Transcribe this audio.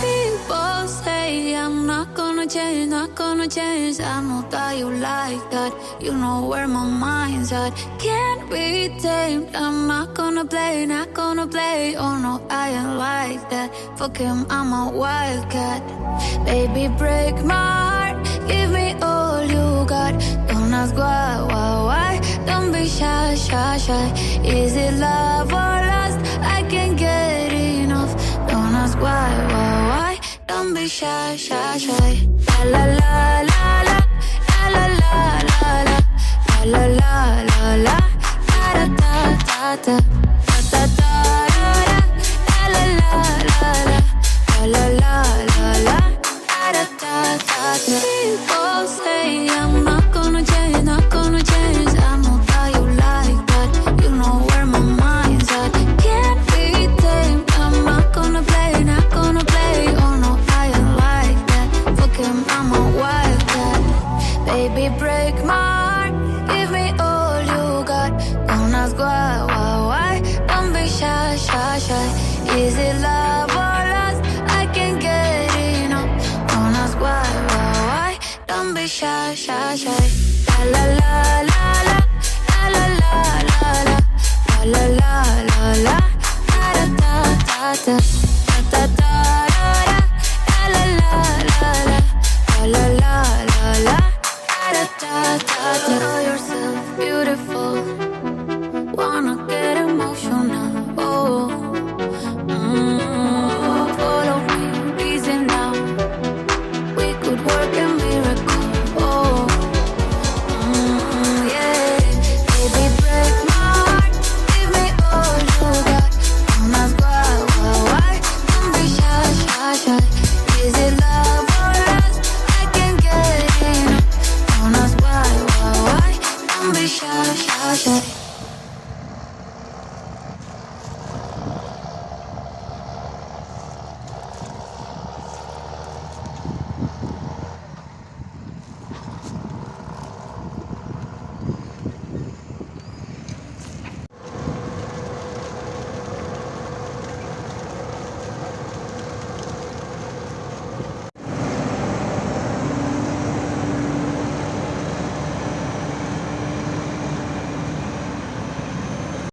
People say I'm not gonna change, not gonna change. I know that you like that. You know where my mind's at. Can't be tamed. I'm not gonna play, not gonna play. Oh no, I ain't like that. Fuck him, I'm a wildcat. Baby, break my heart. Give me all shy, shy, shy. Is it love or lust? I can't get enough. Don't ask why, why, why. Don't be shy, shy, shy. La la la la la, la la la la la, la la la la la, da da da da Baby, break my heart. Give me all you got. Don't ask why, why, why. Don't be shy, shy, shy. Is it love or lust? I can't get enough. Don't ask why, why, why. Don't be shy, shy, shy.